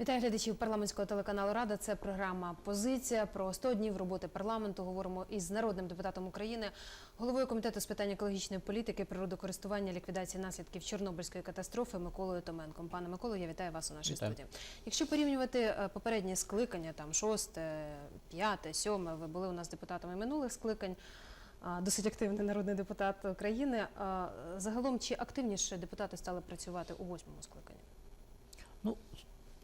Вітаю глядачів парламентського телеканалу Рада. Це програма Позиція про 100 днів роботи парламенту. Говоримо із народним депутатом України, головою комітету з питань екологічної політики, природокористування, ліквідації наслідків Чорнобильської катастрофи Миколою Томенком. Пане Миколо, я вітаю вас у нашій Вітаю. студії. Якщо порівнювати е, попередні скликання, там шосте, п'яте, сьоме, ви були у нас депутатами минулих скликань. Досить активний народний депутат України. Загалом, чи активніше депутати стали працювати у восьмому скликанні? Ну,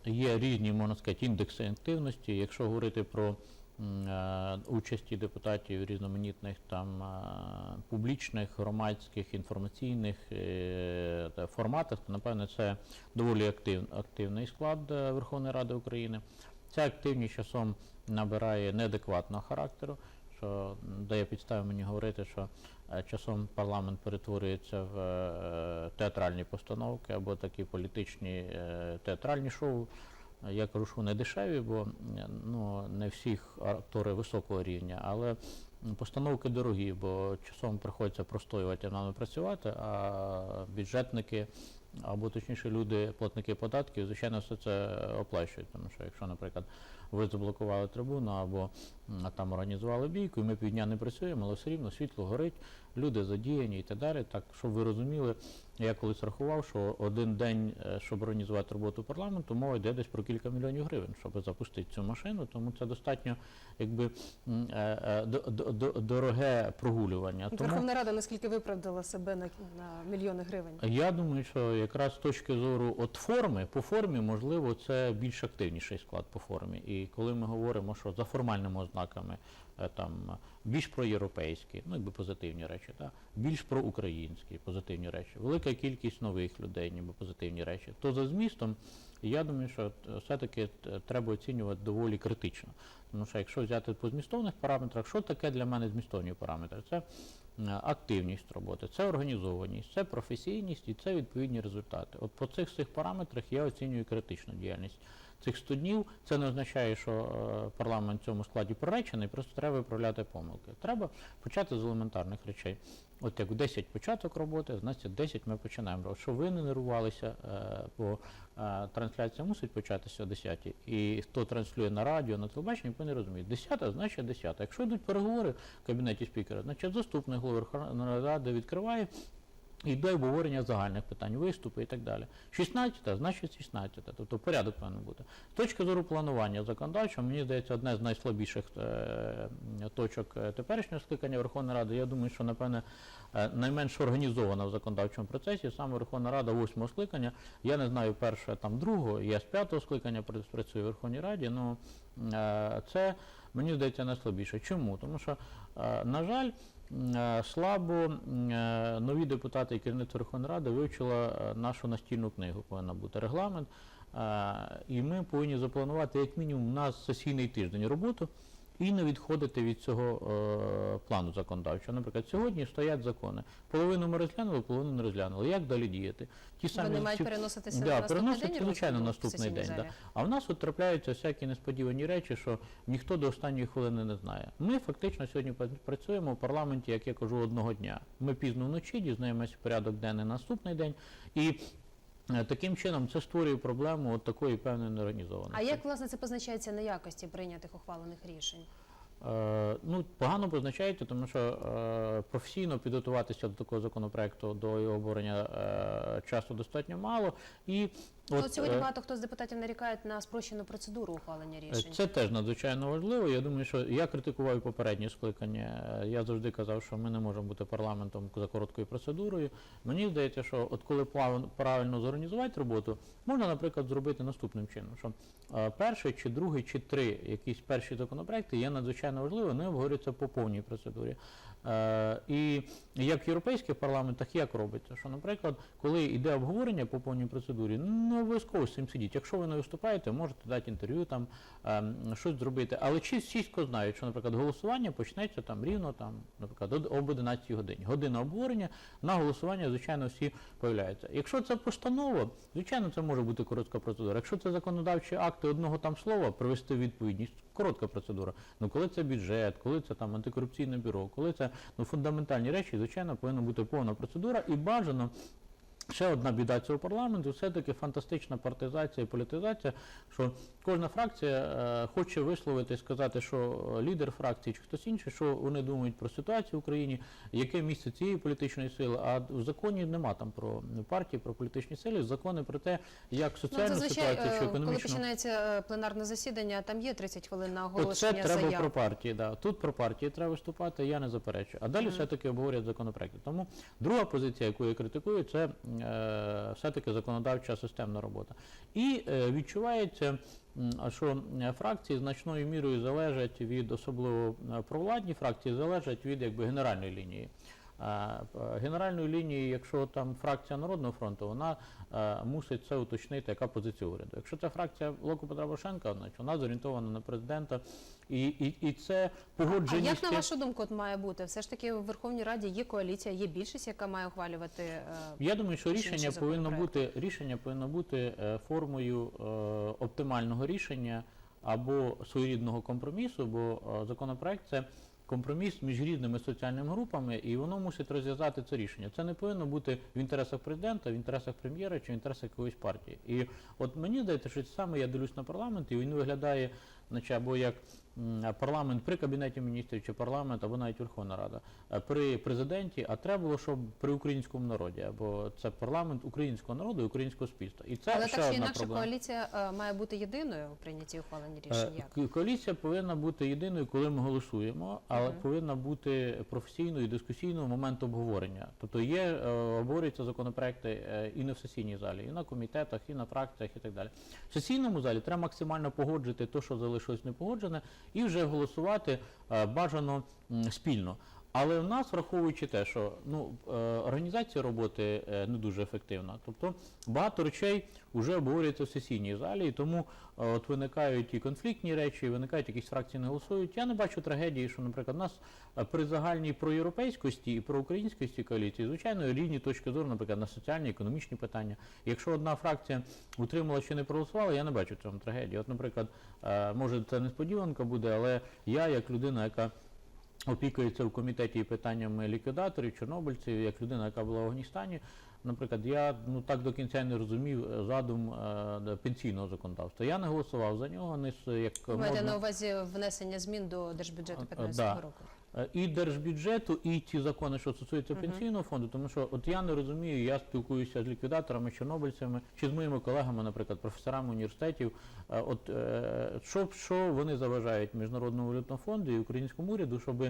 є різні, можна сказати, індекси активності. Якщо говорити про е, участі депутатів різноманітних там е, публічних, громадських, інформаційних е, форматах, то напевне це доволі актив, активний склад Верховної Ради України. Ця активність часом набирає неадекватного характеру, що дає підстави мені говорити, що часом парламент перетворюється в е, театральні постановки або такі політичні е, театральні шоу. Е, Я кажу, вони дешеві, бо ну, не всіх актори високого рівня, але постановки дорогі, бо часом приходиться простоювати нами працювати, а бюджетники або точніше люди, платники податків, звичайно, все це оплачують. Тому що якщо, наприклад, ви заблокували трибуну або там організували бійку, і ми півдня не працюємо, але все рівно світло горить, люди задіяні і так далі. Так, щоб ви розуміли, я колись рахував, що один день, е, щоб організувати роботу парламенту, мова йде десь про кілька мільйонів гривень, щоб запустити цю машину, тому це достатньо якби е, е, до- до- до- дороге прогулювання. Верховна Рада наскільки виправдала себе на мільйони гривень? я думаю, що якраз з точки зору от форми, по формі, можливо, це більш активніший склад по формі. І коли ми говоримо, що за формальними ознаками е, там більш проєвропейські, ну якби позитивні речі, так, більш проукраїнські позитивні речі, велика кількість нових людей, ніби позитивні речі, то за змістом. Я думаю, що е, все-таки е, треба оцінювати доволі критично. Тому що якщо взяти по змістовних параметрах, що таке для мене змістовні параметри? Це активність роботи, це організованість, це професійність і це відповідні результати. От по цих всіх параметрах я оцінюю критичну діяльність. Цих 100 днів це не означає, що е, парламент в цьому складі проречений, просто треба виправляти помилки. Треба почати з елементарних речей. От як в 10 початок роботи, значить 10 ми починаємо. Щоб ви не нервувалися, е, бо е, трансляція мусить початися о 10 і хто транслює на радіо, на телебаченні, ви не розуміють. 10 значить 10. Якщо йдуть переговори в кабінеті спікера, значить заступник голови Ради відкриває йде обговорення загальних питань, виступи і так далі. 16, значить 16, тобто порядок повинен бути. З точки зору планування законодавчого, мені здається, одне з найслабіших е, точок е, теперішнього скликання Верховної Ради. Я думаю, що, напевне, е, найменш організована в законодавчому процесі саме Верховна Рада восьмого скликання. Я не знаю перше там другого, я з п'ятого скликання пр- працюю в Верховній Раді. Ну е, це мені здається найслабіше. Чому? Тому що, на жаль, слабо е, нові депутати і керівництво Верховної Ради вивчила е, нашу настільну книгу, повинна бути регламент. Е, І ми повинні запланувати як мінімум на сесійний тиждень роботу і не відходити від цього е, плану законодавчого. Наприклад, сьогодні стоять закони. Половину ми розглянули, половину не розглянули. Як далі діяти? Ті Вони мають ці- переноситися да, на наступний день звичайно, наступний день. Да. А в нас от трапляються всякі несподівані речі, що ніхто до останньої хвилини не знає. Ми фактично сьогодні пра- працюємо в парламенті, як я кажу, одного дня. Ми пізно вночі дізнаємося порядок денний на наступний день. І таким чином це створює проблему от такої певної неорганізованості. А як власне це позначається на якості прийнятих ухвалених рішень? Е, ну, погано позначається, тому що е, професійно підготуватися до такого законопроекту, до його обговорення е, часу достатньо мало. І Ну, От сьогодні е, багато хто з депутатів нарікають на спрощену процедуру ухвалення рішень. Це теж надзвичайно важливо. Я думаю, що я критикував і попереднє скликання. Е, Я завжди казав, що ми не можемо бути парламентом за короткою процедурою. Мені здається, що от коли правильно зорганізувати роботу, можна, наприклад, зробити наступним чином, що е, перший чи другий чи три якісь перші законопроекти є надзвичайно важливо, вони обговорюються по повній процедурі. Е, І як в європейських парламентах як робиться, що, наприклад, коли йде обговорення по повній процедурі, не обов'язково з цим сидіть. Якщо ви не виступаєте, можете дати інтерв'ю, там ем, щось зробити. Але чи чітко знають, що, наприклад, голосування почнеться там рівно там, наприклад, об 11 годині. Година обговорення на голосування, звичайно, всі появляються. Якщо це постанова, звичайно, це може бути коротка процедура. Якщо це законодавчі акти одного там слова, привести відповідність, коротка процедура. Ну коли це бюджет, коли це там антикорупційне бюро, коли це ну фундаментальні речі, звичайно, повинна бути повна процедура і бажано Ще одна біда цього парламенту все-таки фантастична партизація і політизація, що кожна фракція е, хоче висловити і сказати, що лідер фракції чи хтось інший, що вони думають про ситуацію в Україні, яке місце цієї політичної сили. А в законі нема там про партії, про політичні сили, закони про те, як Ну, соціальну зазвичай, ситуацію чи е, коли починається е, пленарне засідання, там є 30 хвилин на Оце оголошення треба заяв. про партії. Да. Тут про партії треба виступати, я не заперечую. А далі все-таки обговорять законопроекти. Тому друга позиція, яку я критикую, це все-таки законодавча системна робота. І е, відчувається, що е, фракції значною мірою залежать від, особливо е, провладні фракції, залежать від якби генеральної лінії. Е, Генеральної лінії, якщо там фракція Народного фронту, вона е, мусить це уточнити, яка позиція уряду. Якщо це фракція блоку Петра Порошенка, значить вона зорієнтована на президента, і, і, і це А як на вашу думку от має бути? Все ж таки в Верховній Раді є коаліція, є більшість, яка має ухвалювати. е, Я думаю, що рішення повинно бути рішення повинно бути формою оптимального рішення або своєрідного компромісу, бо законопроект це компроміс між різними соціальними групами, і воно мусить розв'язати це рішення. Це не повинно бути в інтересах президента, в інтересах прем'єра чи в інтересах якоїсь партії. І от мені здається, що саме я дивлюсь на парламент, і він виглядає, наче або як парламент при кабінеті міністрів, чи парламент, або навіть Верховна Рада е, при президенті, а треба було, щоб при українському народі, або це парламент українського народу і українського суспільства. І це Але ще так чи інакше проблема. коаліція е, має бути єдиною у прийнятті ухвалення Е, рішень. Як? Коаліція повинна бути єдиною, коли ми голосуємо, але Мгм. повинна бути професійною і дискусійною в момент обговорення. Тобто є обговорюються законопроекти і не в сесійній залі, і на комітетах, і на фракціях, і так далі. В сесійному залі треба максимально погоджити те, що залишилось непогоджене, і вже голосувати е, бажано спільно. Але в нас, враховуючи те, що ну, е, організація роботи е, не дуже ефективна, тобто багато речей вже обговорюється в сесійній залі, і тому е, от виникають і конфліктні речі, і виникають якісь фракції не голосують. Я не бачу трагедії, що, наприклад, у нас при загальній проєвропейськості і проукраїнськості коаліції, звичайно, різні точки зору, наприклад, на соціальні, економічні питання. Якщо одна фракція утримала чи не проголосувала, я не бачу в цьому трагедії. От, наприклад, може це несподіванка буде, але я, як людина, яка опікується в комітеті питаннями ліквідаторів, чорнобильців, як людина, яка була в Афганістані. Наприклад, я ну так до кінця не розумів е, задум е, пенсійного законодавства. Я не голосував за нього, не як Ви маєте можна- на увазі внесення змін до держбюджету 15-го да. року. Е, і держбюджету, і ті закони, що стосуються пенсійного фонду, тому що от я не розумію, я спілкуюся з ліквідаторами, чорнобильцями чи з моїми колегами, наприклад, професорами університетів. е, От е, що, що вони заважають міжнародному валютному фонду і українському уряду, щоб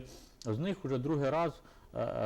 з них уже другий раз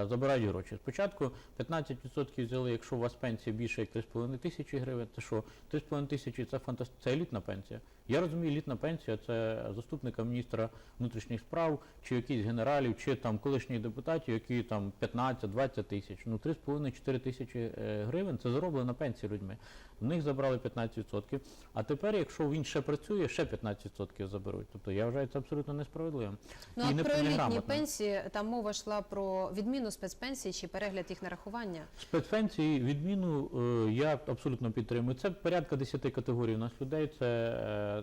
забирають гроші. Спочатку 15% взяли, якщо у вас пенсія більше як 3,5 тисячі гривень, це що 3,5 тисячі це фантаст... це елітна пенсія. Я розумію, елітна пенсія це заступника міністра внутрішніх справ, чи якісь генералів, чи там колишніх депутатів, які там 15-20 тисяч. Ну 3,5-4 тисячі е, гривень це зароблена пенсія людьми. В них забрали 15%. А тепер, якщо він ще працює, ще 15% заберуть. Тобто я вважаю це абсолютно несправедливим. Ну І а не- про елітні пенсії там мова йшла про відміну спецпенсій чи перегляд їх нарахування. Спецпенсії, відміну е, я абсолютно підтримую. Це порядка 10 категорій у нас людей. Це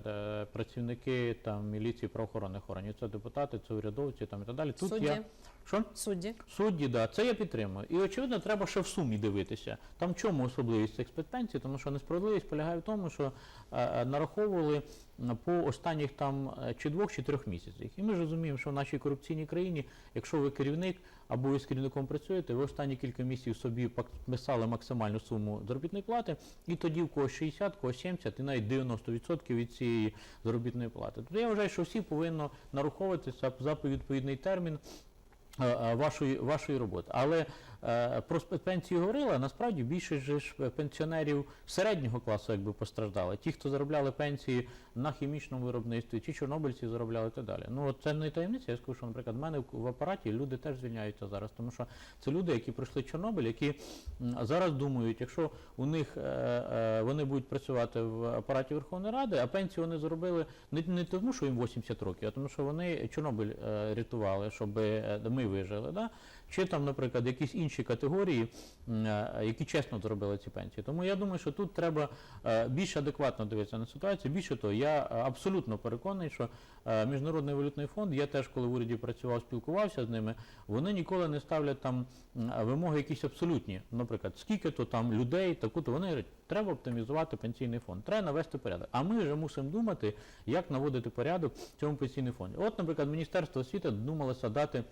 е, працівники там міліції правоохоронних органів, це депутати, це урядовці там і так далі. Тут Судді, я що? судді. Судді, да, це я підтримую. І очевидно, треба ще в сумі дивитися. Там чому особливість цих спецпенсій, тому що несправедливість полягає в тому, що е, е, нараховували по останніх там е, чи двох, чи трьох місяцях. І ми ж розуміємо, що в нашій корупційній країні, якщо ви керівник або ви з керівником працюєте, ви останні кілька місяців собі писали максимальну суму заробітної плати, і тоді в когось 60, в когось 70 і навіть 90% від цієї заробітної плати. Тобто я вважаю, що всі повинні нараховуватися за відповідний термін вашої, вашої роботи. Але про спецпенсії говорили, а насправді більше ж пенсіонерів середнього класу якби постраждали. Ті, хто заробляли пенсії на хімічному виробництві, чи чорнобильці заробляли і так далі. Ну от це не таємниця. Я скажу, що, наприклад, в мене в- апараті люди теж звільняються зараз, тому що це люди, які пройшли Чорнобиль, які зараз думають, якщо у них е, е, вони будуть працювати в апараті Верховної Ради, а пенсію вони заробили не, не тому, що їм 80 років, а тому, що вони Чорнобиль е, рятували, щоб е, ми вижили. Да? Чи там, наприклад, якісь інші категорії, е, які чесно зробили ці пенсії. Тому я думаю, що тут треба е, більш адекватно дивитися на ситуацію. Більше того, я е, абсолютно переконаний, що Міжнародний валютний фонд, я теж, коли в уряді працював, спілкувався з ними, вони ніколи не ставлять там вимоги якісь абсолютні. Наприклад, скільки то там людей, таку-то вони говорять, треба оптимізувати пенсійний фонд, треба навести порядок. А ми вже мусимо думати, як наводити порядок в цьому пенсійному фонді. От, наприклад, Міністерство освіти думалося дати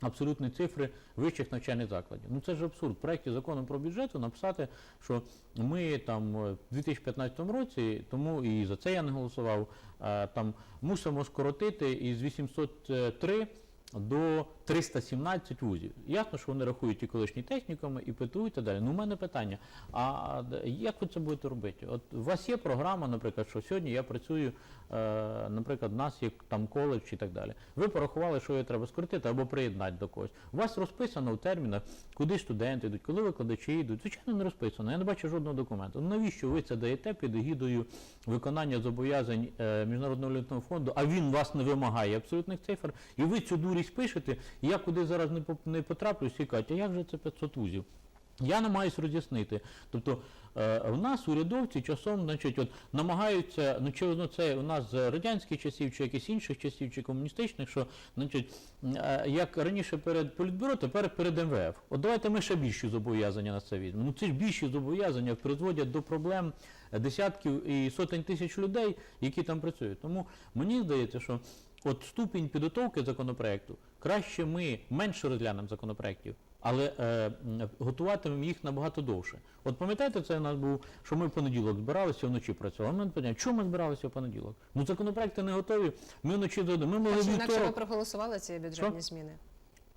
абсолютні цифри вищих навчальних закладів. Ну це ж абсурд. В проєкті закону про бюджету написати, що ми там е, в 2015 році, тому і за це я не голосував, е, там мусимо скоротити із 803 до 317 вузів. Ясно, що вони рахують і колишні технікуми, і ПТУ і так далі. Ну, у мене питання, а як ви це будете робити? От у вас є програма, наприклад, що сьогодні я працюю, е, наприклад, в нас є там коледж і так далі. Ви порахували, що її треба скоротити або приєднати до когось. У вас розписано в термінах, куди студенти йдуть, коли викладачі йдуть. Звичайно, не розписано. Я не бачу жодного документу. Ну, Навіщо ви це даєте під егідою виконання зобов'язань е, Міжнародного валютного фонду, а він вас не вимагає абсолютних цифр, і ви цю дурість пишете, я куди зараз не потраплю, всі кажуть, а як же це 500 вузів? Я намагаюсь роз'яснити. Тобто е, в нас урядовці часом значить, от, намагаються, ну чи воно це у нас з радянських часів, чи якихось інших часів, чи комуністичних, що значить, е, як раніше перед політбюро, тепер перед МВФ. От давайте ми ще більші зобов'язання на це візьмемо. Ну ці ж більші зобов'язання призводять до проблем десятків і сотень тисяч людей, які там працюють. Тому мені здається, що от ступінь підготовки законопроекту, краще ми менше розглянемо законопроектів, але е, готуватимемо їх набагато довше. От пам'ятаєте, це у нас був, що ми в понеділок збиралися, вночі працювали. Ми питання, чому ми збиралися в понеділок? Ну законопроекти не готові, ми вночі зайдемо. Ми могли інакше ви проголосували ці бюджетні зміни?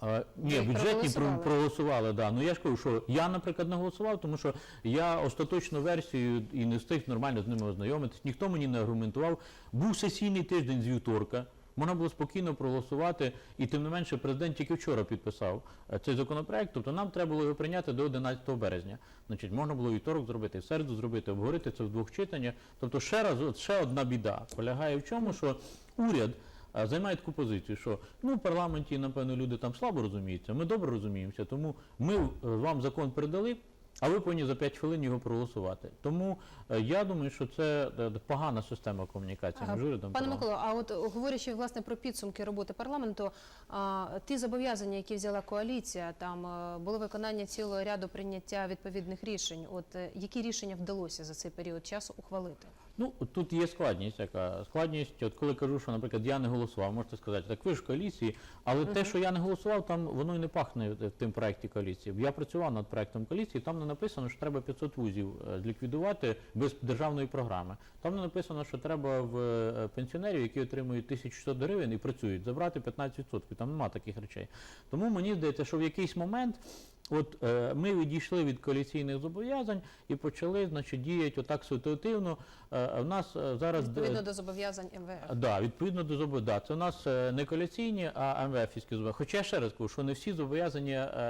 А, ні, бюджетні проголосували? проголосували, да. Ну я ж кажу, що я, наприклад, не голосував, тому що я остаточну версію і не встиг нормально з ними ознайомитись. Ніхто мені не аргументував. Був сесійний тиждень з вівторка. Можна було спокійно проголосувати, і тим не менше президент тільки вчора підписав е, цей законопроект. Тобто нам треба було його прийняти до 11 березня. Значить, можна було вівторок зробити, в середу зробити, обговорити це в двох читаннях. Тобто ще раз, от ще одна біда полягає в чому, що уряд займає таку позицію, що ну в парламенті, напевно, люди там слабо розуміються, ми добре розуміємося, тому ми е, вам закон передали, а ви повинні за 5 хвилин його проголосувати. Тому е, я думаю, що це е, погана система комунікації між урядом. Пане. Миколо, а от говорячи власне про підсумки роботи парламенту, а, ті зобов'язання, які взяла коаліція, там е, було виконання цілого ряду прийняття відповідних рішень. От е, які рішення вдалося за цей період часу ухвалити? Ну, тут є складність яка. Складність, от коли кажу, що, наприклад, я не голосував, можете сказати, так ви ж коаліції, але те, що я не голосував, там воно і не пахне в тим проєкті коаліції. Я працював над проєктом коаліції, там не написано, що треба 500 вузів е, зліквідувати без державної програми. Там не написано, що треба в е, пенсіонерів, які отримують 1600 гривень і працюють, забрати 15%. Там нема таких речей. Тому мені здається, що в якийсь момент От е, ми відійшли від коаліційних зобов'язань і почали, значить, діяти отак ситуативно. Е, в нас е, зараз Відповідно до зобов'язань МВФ. Да, відповідно до зобов'язань. Це у нас е, не коаліційні, а МВФівські зобов'язання. Хоча я ще раз кажу, що не всі зобов'язання, е,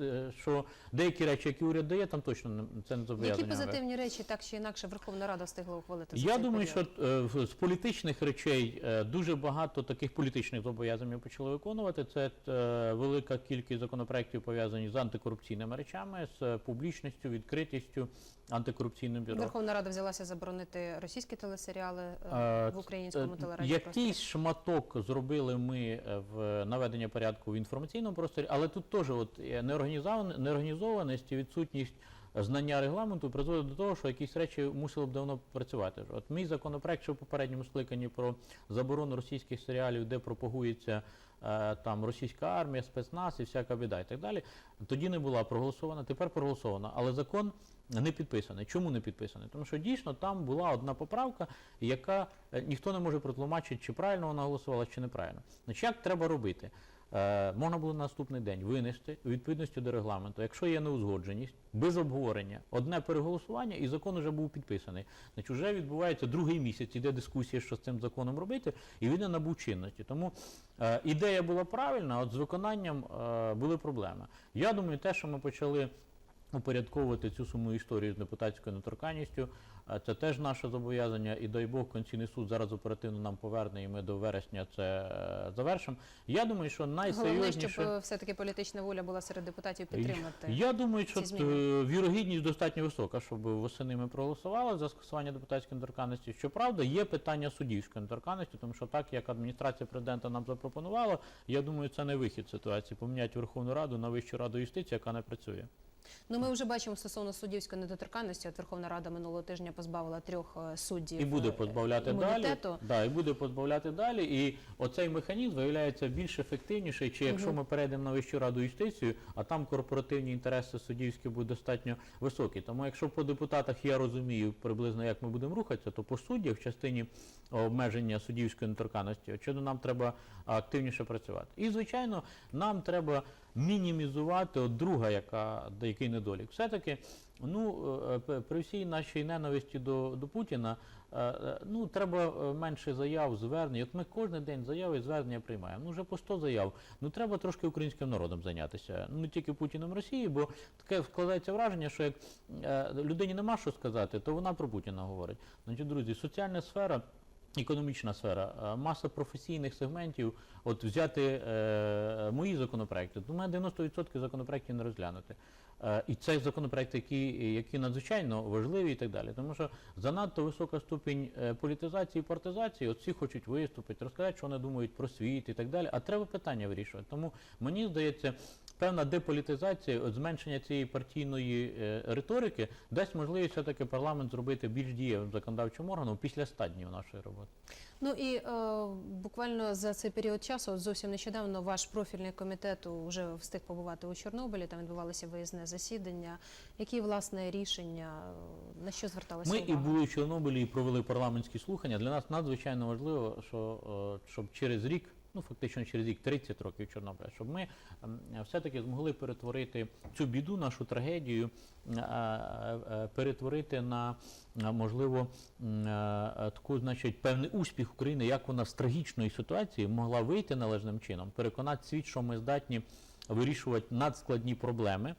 е, е, що деякі речі, які уряд дає, там точно не, це не зобов'язання. Які МВФ. позитивні речі так чи інакше Верховна Рада встигла ухвалити? за Я цей думаю, період? що е, з політичних речей е, дуже багато таких політичних зобов'язань ми почали виконувати. Це е, велика кількість законопроєктів пов'язані з антикорупційними речами, з е, публічністю, відкритістю, антикорупційним бюро. Верховна Рада взялася заборонити російські телесеріали е, Е, в українському телерадіо. Якийсь шматок зробили ми е, в наведення порядку в інформаційному просторі, але тут теж от е, неорганізованість і відсутність знання регламенту призводить до того, що якісь речі мусили б давно працювати. От мій законопроект, що в попередньому скликанні про заборону російських серіалів, де пропагується е, там російська армія, спецназ і всяка біда і так далі, тоді не була проголосована, тепер проголосована. Але закон не підписаний. Чому не підписаний? Тому що дійсно там була одна поправка, яка е, ніхто не може протлумачити, чи правильно вона голосувала, чи неправильно. Значить, як треба робити? Е, можна було на наступний день винести у відповідності до регламенту, якщо є неузгодженість, без обговорення, одне переголосування і закон вже був підписаний. Значить, вже відбувається другий місяць, іде дискусія, що з цим законом робити, і він не набув чинності. Тому е, ідея була правильна, а от з виконанням е, були проблеми. Я думаю, те, що ми почали упорядковувати цю саму історію з депутатською недоторканністю, Е, Це теж наше зобов'язання, і дай Бог, Конституційний суд зараз оперативно нам поверне, і ми до вересня це е, завершимо. Я думаю, що Головне, щоб е, все-таки політична воля була серед депутатів підтримати. Я думаю, що е, вірогідність достатньо висока, щоб восени ми проголосували за скасування депутатської недоторканності. Щоправда, є питання суддівської недоторканності, тому що так, як адміністрація президента нам запропонувала, я думаю, це не вихід ситуації. Поміняти Верховну Раду на Вищу раду юстиції, яка не працює. Ну, ми вже бачимо стосовно суддівської недоторканності. От Верховна Рада минулого тижня позбавила трьох е, суддів І буде е, позбавляти далі. Да, і буде позбавляти далі. І оцей механізм виявляється більш ефективніший, чи якщо Мгм. ми перейдемо на Вищу раду юстицію, а там корпоративні інтереси суддівські будуть достатньо високі. Тому якщо по депутатах я розумію приблизно, як ми будемо рухатися, то по суддях в частині обмеження суддівської недоторканності, очевидно, нам треба активніше працювати. І, звичайно, нам треба мінімізувати от друга, яка, який недолік. Все-таки, ну, е, при всій нашій ненависті до, до Путіна, е, е, ну, треба е, менше заяв, звернень. От ми кожен день заяви і звернення приймаємо. Ну, вже по 100 заяв. Ну, треба трошки українським народом зайнятися. Ну, не тільки Путіном Росії, бо таке складається враження, що як е, людині нема що сказати, то вона про Путіна говорить. Значить, друзі, соціальна сфера. Економічна сфера, маса професійних сегментів. От взяти е, мої законопроекти, у мене 90% законопроектів не розглянути. Е, і це законопроекти, які, які надзвичайно важливі і так далі. Тому що занадто висока ступінь е, політизації і партизації, от всі хочуть виступити, розказати, що вони думають про світ і так далі. А треба питання вирішувати. Тому мені здається, певна деполітизація, от зменшення цієї партійної е, риторики дасть можливість все-таки парламент зробити більш дієвим законодавчим органом після 100 днів нашої роботи. Ну і е, буквально за цей період часу, от зовсім нещодавно, ваш профільний комітет вже встиг побувати у Чорнобилі. Там відбувалося виїзне засідання. Які власне рішення е, на що зверталися Ми увага? і були в Чорнобилі і провели парламентські слухання. Для нас надзвичайно важливо, що е, щоб через рік, ну фактично через рік, 30 років Чорнобиля, щоб ми ем, все-таки змогли перетворити цю біду, нашу трагедію, е, е, перетворити на, можливо е, е, таку, значить, певний успіх України, як вона з трагічної ситуації могла вийти належним чином, переконати світ, що ми здатні вирішувати надскладні проблеми.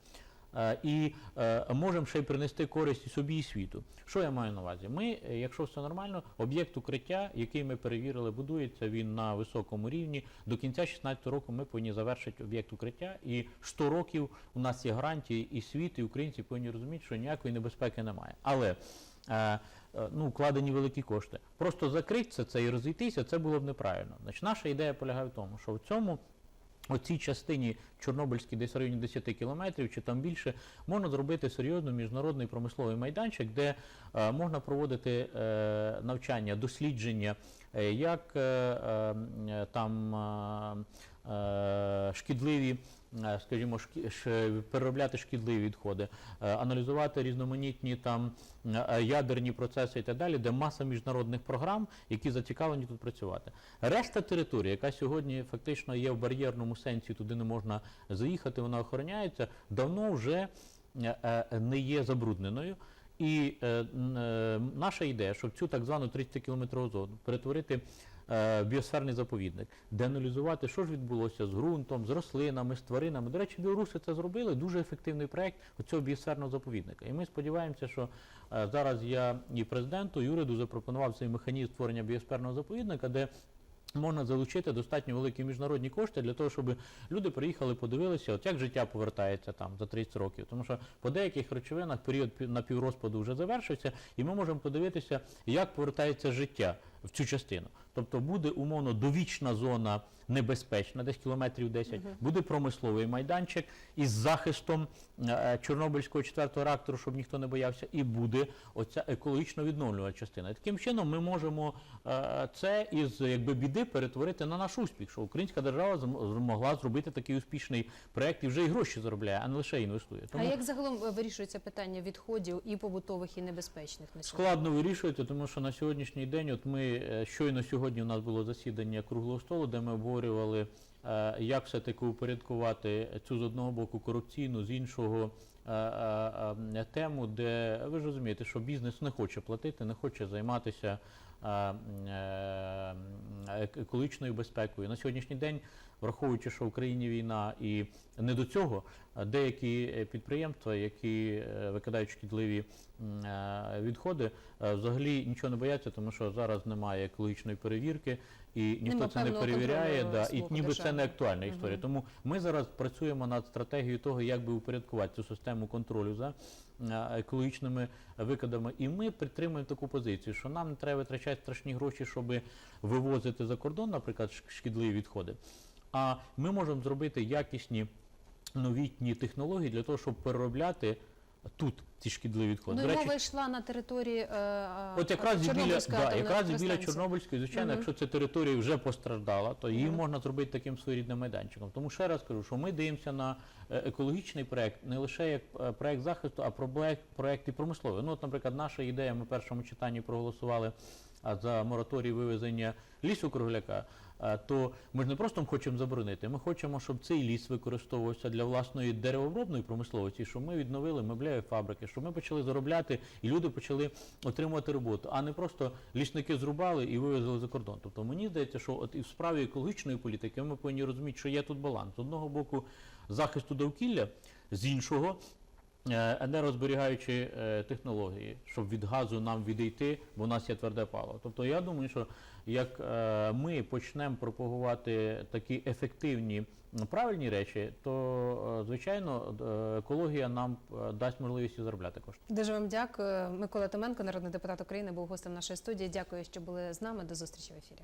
Е, і е, можемо ще й принести користь і собі і світу. Що я маю на увазі? Ми, е, якщо все нормально, об'єкт укриття, який ми перевірили, будується він на високому рівні. До кінця 2016 року ми повинні завершити об'єкт укриття, і 100 років у нас є гарантії, і світ, і українці повинні розуміти, що ніякої небезпеки немає. Але ну, вкладені великі кошти. Просто закритися це і розійтися, це було б неправильно. Значить, наша ідея полягає в тому, що в цьому у цій частині Чорнобильській десь в районі 10 кілометрів чи там більше, можна зробити серйозний міжнародний промисловий майданчик, де е, можна проводити е, навчання, дослідження, е, як е, е, там е, е, шкідливі, е, скажімо, шкі, переробляти шкідливі відходи, е, аналізувати різноманітні там е, ядерні процеси і так далі, де маса міжнародних програм, які зацікавлені тут працювати. Решта території, яка сьогодні фактично є в бар'єрному сенсі, туди не можна заїхати, вона охороняється, давно вже е, е, не є забрудненою. І е, е, наша ідея, щоб цю так звану 30-кілометрову зону перетворити е, біосферний заповідник, де аналізувати, що ж відбулося з ґрунтом, з рослинами, з тваринами. До речі, білоруси це зробили. Дуже ефективний проект цього біосферного заповідника. І ми сподіваємося, що е, зараз я і президенту, і уряду запропонував цей механізм створення біосферного заповідника, де Можна залучити достатньо великі міжнародні кошти для того, щоб люди приїхали, подивилися, от як життя повертається там за 30 років. Тому що по деяких речовинах період пі- напіврозпаду вже завершився, і ми можемо подивитися, як повертається життя в цю частину. Тобто буде умовно довічна зона небезпечна, десь кілометрів 10, буде промисловий майданчик із захистом е, Чорнобильського четвертого реактору, щоб ніхто не боявся, і буде оця екологічно відновлювана частина. І таким чином ми можемо е, це із якби біди перетворити на наш успіх, що українська держава зм- змогла зробити такий успішний проект і вже і гроші заробляє, а не лише інвестує. А як загалом е, вирішується питання відходів і побутових, і небезпечних на сьогодні? Складно вирішується, тому що на сьогоднішній день, от ми е, щойно сьогодні у нас було засідання круглого столу, де ми обговорювали, е, як все-таки упорядкувати цю з одного боку корупційну, з іншого е, е, тему, де ви ж розумієте, що бізнес не хоче платити, не хоче займатися ек- екологічною безпекою. На сьогоднішній день враховуючи, що в Україні війна і не до цього, деякі е, підприємства, які е, викидають шкідливі е, відходи, взагалі нічого не бояться, тому що зараз немає екологічної перевірки, і ніхто Нема це не перевіряє, да, і ніби це не актуальна історія. Мгм. Тому ми зараз працюємо над стратегією того, як би упорядкувати цю систему контролю за екологічними викидами. І ми підтримуємо таку позицію, що нам не треба витрачати страшні гроші, щоб вивозити за кордон, наприклад, шкідливі відходи. А ми можемо зробити якісні новітні технології для того, щоб переробляти тут ці шкідливі відходи. Ну, До речі, мова йшла на території е, От якраз біля, да, якраз біля. Чорнобильської, звичайно, Мгм. якщо ця територія вже постраждала, то її Мгм. можна зробити таким своєрідним майданчиком. Тому ще раз кажу, що ми дивимося на е, екологічний проект не лише як е, проект захисту, а про проект, проект і промисловий. Ну, от, наприклад, наша ідея, ми в першому читанні проголосували за мораторій вивезення лісу кругляка. То ми ж не просто хочемо заборонити, ми хочемо, щоб цей ліс використовувався для власної деревообробної промисловості, щоб ми відновили меблеві фабрики, щоб ми почали заробляти і люди почали отримувати роботу, а не просто лісники зрубали і вивезли за кордон. Тобто мені здається, що от і в справі екологічної політики ми повинні розуміти, що є тут баланс. З одного боку захисту довкілля, з іншого енергозберігаючі е, технології, щоб від газу нам відійти, бо у нас є тверде паливо. Тобто я думаю, що як е, ми почнемо пропагувати такі ефективні правильні речі, то е, звичайно екологія нам дасть можливість і заробляти кошти. Дуже вам дякую. Микола Томенко, народний депутат України, був гостем нашої студії. Дякую, що були з нами. До зустрічі в ефірі.